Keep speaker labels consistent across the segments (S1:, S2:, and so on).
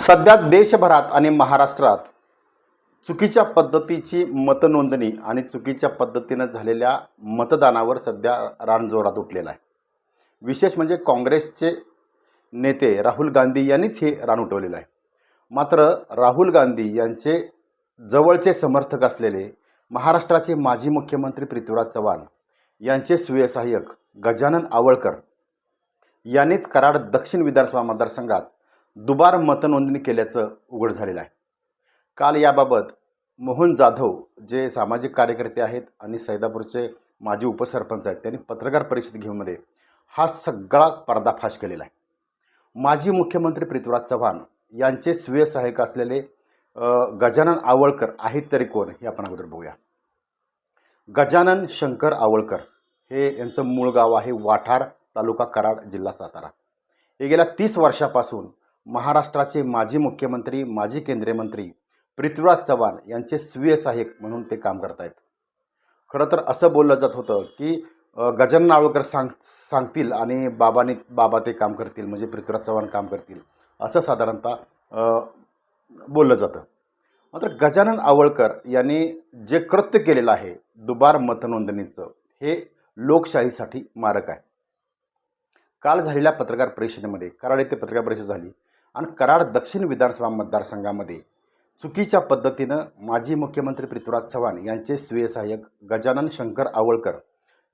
S1: सध्या देशभरात आणि महाराष्ट्रात चुकीच्या पद्धतीची मतनोंदणी आणि चुकीच्या पद्धतीनं झालेल्या मतदानावर सध्या रानजोरात उठलेला आहे. विशेष म्हणजे काँग्रेसचे नेते राहुल गांधी यांनीच हे रान उठवलेलं आहे. मात्र राहुल गांधी यांचे जवळचे समर्थक असलेले महाराष्ट्राचे माजी मुख्यमंत्री पृथ्वीराज चव्हाण यांचे सुयसहाय्यक गजानन आवळकर यांनीच कराड दक्षिण विधानसभा मतदारसंघात दुबार मतनोंदणी केल्याचं उघड झालेलं आहे. काल याबाबत मोहन जाधव जे सामाजिक कार्यकर्ते आहेत आणि सैदापूरचे माजी उपसरपंच आहेत त्यांनी पत्रकार परिषद घेऊनमध्ये हा सगळा पर्दाफाश केलेला आहे. माजी मुख्यमंत्री पृथ्वीराज चव्हाण यांचे स्वीय सहाय्यक असलेले गजानन आवळकर आहेत तरी कोण हे आपण अगोदर बघूया. गजानन शंकर आवळकर हे यांचं मूळ गाव आहे वाठार तालुका कराड जिल्हा सातारा. हे गेल्या तीस वर्षापासून महाराष्ट्राचे माजी मुख्यमंत्री माजी केंद्रीय मंत्री पृथ्वीराज चव्हाण यांचे स्वीय सहाय्यक म्हणून ते काम करत आहेत खरं तर असं बोललं जात होतं की गजन गजानन आवळकर सांग सांगतील आणि बाबाने बाबा ते काम करतील म्हणजे पृथ्वीराज चव्हाण काम करतील असं साधारणतः बोललं जातं. मात्र गजानन आवळकर यांनी जे कृत्य केलेलं आहे दुबार मतनोंदणीचं हे लोकशाहीसाठी मारक आहे. काल झालेल्या पत्रकार परिषदेमध्ये कराड येथे पत्रकार परिषद झाली आणि कराड दक्षिण विधानसभा मतदारसंघामध्ये चुकीच्या पद्धतीनं माजी मुख्यमंत्री पृथ्वीराज चव्हाण यांचे स्वीय सहाय्यक गजानन शंकर आवळकर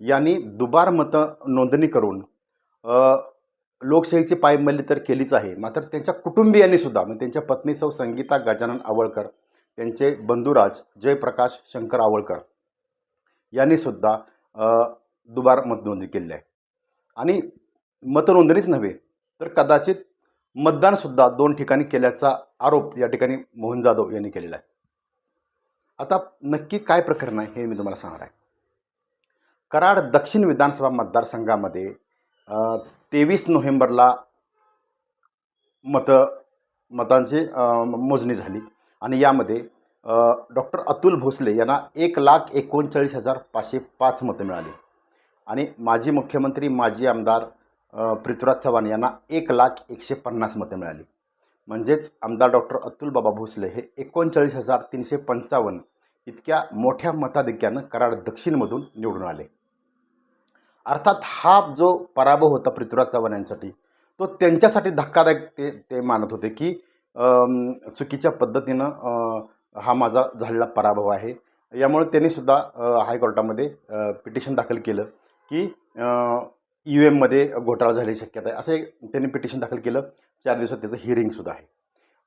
S1: यांनी दुबार मतं नोंदणी करून लोकशाहीची पायमल्ली तर केलीच आहे मात्र त्यांच्या कुटुंबियांनी सुद्धा म्हणजे त्यांच्या पत्नी सौ संगीता गजानन आवळकर त्यांचे बंधुराज जयप्रकाश शंकर आवळकर यांनी सुद्धा दुबार मतनोंदणी केलेली आहे. आणि मतनोंदणीच नव्हे तर कदाचित मतदानसुद्धा दोन ठिकाणी केल्याचा आरोप या ठिकाणी मोहन जाधव यांनी केलेला आहे. आता नक्की काय प्रकरण आहे हे मी तुम्हाला सांगणार आहे. कराड दक्षिण विधानसभा मतदारसंघामध्ये तेवीस नोव्हेंबरला मत मतांची मोजणी झाली. आणि यामध्ये डॉक्टर अतुल भोसले यांना एक लाख एकोणचाळीस हजार पाचशे पाच मतं मिळाली. आणि माजी मुख्यमंत्री माजी आमदार पृथ्वीराज चव्हाण यांना एक लाख एकशे पन्नास मिळाली. म्हणजेच आमदार डॉक्टर अतुल बाबा भोसले हे एकोणचाळीस हजार तीनशे पंचावन्न इतक्या मोठ्या मताधिक्यानं कराड दक्षिणमधून निवडून आले. अर्थात हा जो पराभव होता पृथ्वीराज चव्हाण यांसाठी तो त्यांच्यासाठी धक्कादायक ते ते मानत होते की चुकीच्या पद्धतीनं हा माझा झालेला पराभव आहे. यामुळे त्यांनी सुद्धा हायकोर्टामध्ये पिटिशन दाखल केलं की ई व्ही एममध्ये घोटाळा झाल्याची शक्यता आहे. असे त्यांनी पिटिशन दाखल केलं. चार दिवसात त्याचं हिअरिंगसुद्धा आहे.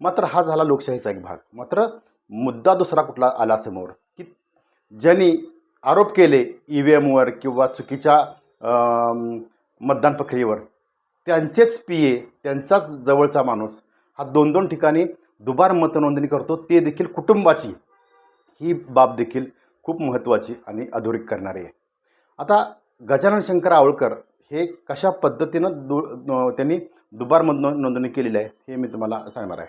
S1: मात्र हा झाला लोकशाहीचा एक भाग. मात्र मुद्दा दुसरा कुठला आला समोर? की ज्यांनी आरोप केले ई व्ही एमवर किंवा चुकीच्या मतदान प्रक्रियेवर त्यांचेच पी ए त्यांचाच जवळचा माणूस हा दोन दोन ठिकाणी दुबार मतनोंदणी करतो ते देखील कुटुंबाची. ही बाब देखील खूप महत्त्वाची आणि अधोरेख करणारी आहे. आता गजानन शंकर आवळकर हे कशा पद्धतीनं दु त्यांनी दुबार मत नोंदणी केलेली आहे हे मी तुम्हाला सांगणार आहे.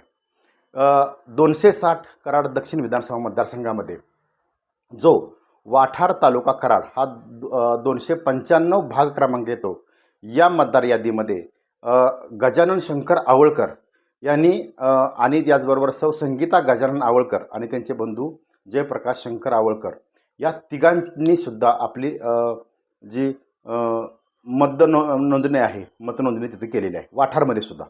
S1: दोनशे साठ कराड दक्षिण विधानसभा मतदारसंघामध्ये जो वाठार तालुका कराड हा दोनशे पंच्याण्णव भाग क्रमांक येतो या मतदार यादीमध्ये गजानन शंकर आवळकर यांनी आणि त्याचबरोबर सौ संगीता गजानन आवळकर आणि त्यांचे बंधू जयप्रकाश शंकर आवळकर या तिघांनी सुद्धा आपली जी मत नो नोंदणी आहे मतनोंदणी तिथे केलेली आहे वाठारमध्ये सुद्धा.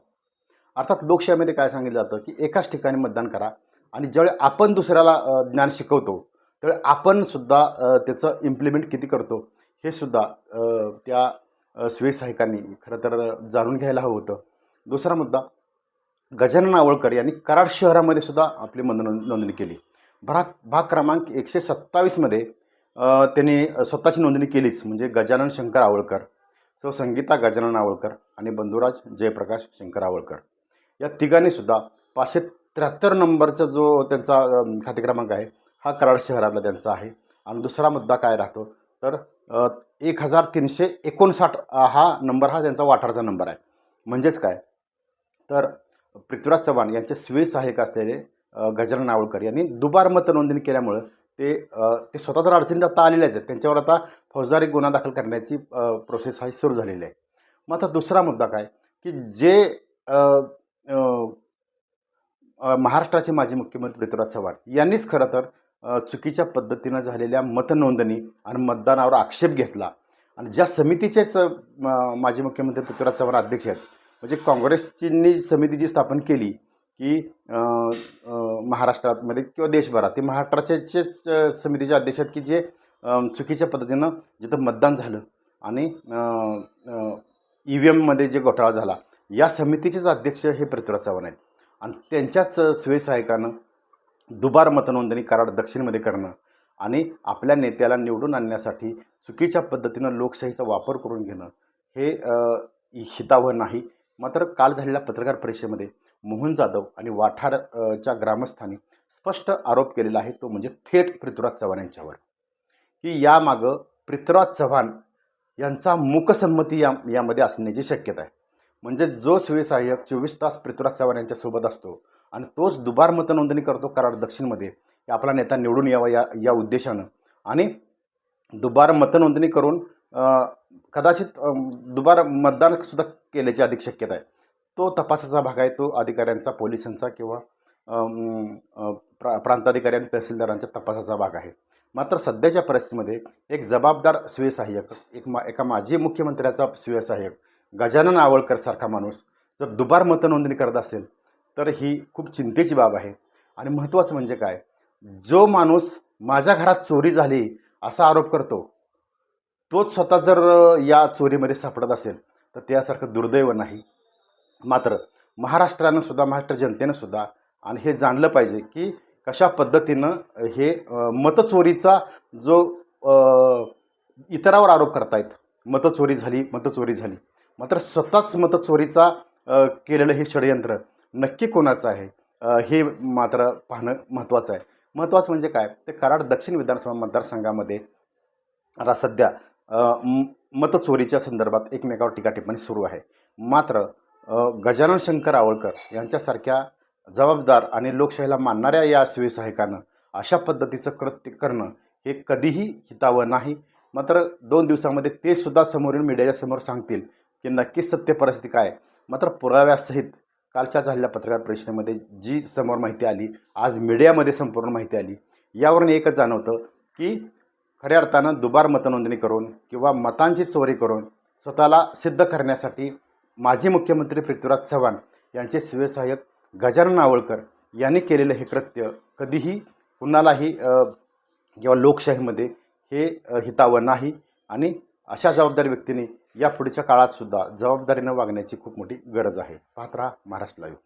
S1: अर्थात लोकशाहीमध्ये काय सांगितलं जातं की एकाच ठिकाणी मतदान करा आणि ज्यावेळी आपण दुसऱ्याला ज्ञान शिकवतो त्यावेळी आपण सुद्धा त्याचं इम्प्लिमेंट किती करतो हे सुद्धा त्या स्वयंसहायकांनी खरं तर जाणून घ्यायला हवं होतं. दुसरा मुद्दा गजानन आवळकर यांनी कराड शहरामध्ये सुद्धा आपली मन नोंदणी केली. भाग भाग क्रमांक एकशे सत्तावीसमध्ये त्यांनी स्वतःची नोंदणी केलीच म्हणजे गजानन शंकर आवळकर. सो संगीता गजानन आवळकर आणि बंधुराज जयप्रकाश शंकर आवळकर. या तिघांनी सुद्धा पाचशे त्र्याहत्तर नंबरचा जो त्यांचा खाते क्रमांक आहे हा कराड शहरातला त्यांचा आहे. आणि दुसरा मुद्दा काय राहतो? तर एक हजार तीनशे एकोणसाठ हा नंबर हा त्यांचा वाठारचा नंबर आहे. म्हणजेच काय? तर पृथ्वीराज चव्हाण यांचे स्वीय सहाय्यक असलेले गजानन आवळकर यांनी दुबार मत नोंदणी केल्यामुळं ते ते स्वतः तर अडचणीत आता आलेल्याच आहेत. त्यांच्यावर आता फौजदारी गुन्हा दाखल करण्याची प्रोसेस हा सुरू झालेली आहे. मग आता दुसरा मुद्दा काय? की जे महाराष्ट्राचे माजी मुख्यमंत्री पृथ्वीराज चव्हाण यांनीच खरं तर चुकीच्या पद्धतीनं झालेल्या मतनोंदणी आणि मतदानावर आक्षेप घेतला. आणि ज्या समितीचेच माजी मुख्यमंत्री पृथ्वीराज चव्हाण अध्यक्ष आहेत म्हणजे काँग्रेसची समिती जी स्थापन केली की महाराष्ट्रातमध्ये महाराष्ट्रामध्ये किंवा देशभरात ते महाराष्ट्राचेच समितीचे अध्यक्ष आहेत की जे चुकीच्या पद्धतीनं जिथं मतदान झालं आणि ई व्ही एममध्ये जे घोटाळा झाला या समितीचेच अध्यक्ष हे पृथ्वीराज चव्हाण आहेत. आणि त्यांच्याच अ, स्वयंसहायकानं दुबार मतनोंदणी कराड दक्षिणमध्ये करणं आणि आपल्या नेत्याला निवडून आणण्यासाठी चुकीच्या पद्धतीनं लोकशाहीचा वापर करून घेणं हे हितावह नाही. मात्र काल झालेल्या पत्रकार परिषदेमध्ये मोहन जाधव आणि वाठारच्या ग्रामस्थांनी स्पष्ट आरोप केलेला आहे तो म्हणजे थेट पृथ्वीराज चव्हाण यांच्यावर. की यामागं पृथ्वीराज चव्हाण यांचा मूकसंमती या यामध्ये असण्याची शक्यता आहे. म्हणजे जो स्वयंसहाय्यक चोवीस तास पृथ्वीराज चव्हाण यांच्यासोबत असतो आणि तोच दुबार मतनोंदणी करतो कराड दक्षिणमध्ये आपला नेता निवडून यावा या या उद्देशानं. आणि दुबार मतनोंदणी करून कदाचित दुबार मतदानसुद्धा केल्याची अधिक शक्यता आहे. तो तपासाचा भाग आहे तो अधिकाऱ्यांचा पोलिसांचा किंवा प्रा प्रांताधिकारी आणि तहसीलदारांच्या तपासाचा भाग आहे. मात्र सध्याच्या परिस्थितीमध्ये एक जबाबदार स्वयंसहाय्यक एक मा एका माजी मुख्यमंत्र्याचा स्वयंसहाय्यक गजानन आवळकरसारखा माणूस जर दुबार मतनोंदणी करत असेल तर ही खूप चिंतेची बाब आहे. आणि महत्त्वाचं म्हणजे काय? जो माणूस माझ्या घरात चोरी झाली असा आरोप करतो तोच स्वतः जर या चोरीमध्ये सापडत असेल तर त्यासारखं दुर्दैव नाही. मात्र महाराष्ट्रानं सुद्धा महाराष्ट्र जनतेनं सुद्धा आणि हे जाणलं पाहिजे की कशा पद्धतीनं हे मतचोरीचा जो इतरावर आरोप करतायत मतचोरी झाली मतचोरी झाली. मात्र स्वतःच मतचोरीचा केलेलं हे षडयंत्र नक्की कोणाचं आहे? हे मात्र पाहणं महत्त्वाचं आहे. महत्त्वाचं म्हणजे काय? ते कराड दक्षिण विधानसभा मतदारसंघामध्ये आता सध्या मतचोरीच्या संदर्भात एकमेकावर टीका टिप्पणी सुरू आहे. मात्र गजानन शंकर आवळकर यांच्यासारख्या जबाबदार आणि लोकशाहीला मानणाऱ्या या शिवसहायकानं अशा पद्धतीचं कृत्य करणं हे कधीही हितावं नाही. मात्र दोन दिवसामध्ये ते सुद्धा समोरील मीडियाच्या समोर सांगतील की नक्कीच सत्य परिस्थिती काय मात्र पुराव्यासहित कालच्या झालेल्या पत्रकार परिषदेमध्ये जी समोर माहिती आली आज मीडियामध्ये संपूर्ण माहिती आली यावरून एकच जाणवतं की खऱ्या अर्थानं दुबार मतनोंदणी करून किंवा मतांची चोरी करून स्वतःला सिद्ध करण्यासाठी माजी मुख्यमंत्री पृथ्वीराज चव्हाण यांचे स्वयंसहाय्यक गजानन आवळकर यांनी केलेलं हे कृत्य कधीही कुणालाही किंवा लोकशाहीमध्ये हे हितावं नाही आणि अशा जबाबदार व्यक्तीने या पुढच्या काळात सुद्धा जबाबदारीनं वागण्याची खूप मोठी गरज आहे. पाहत राहा महाराष्ट्र लाईव्ह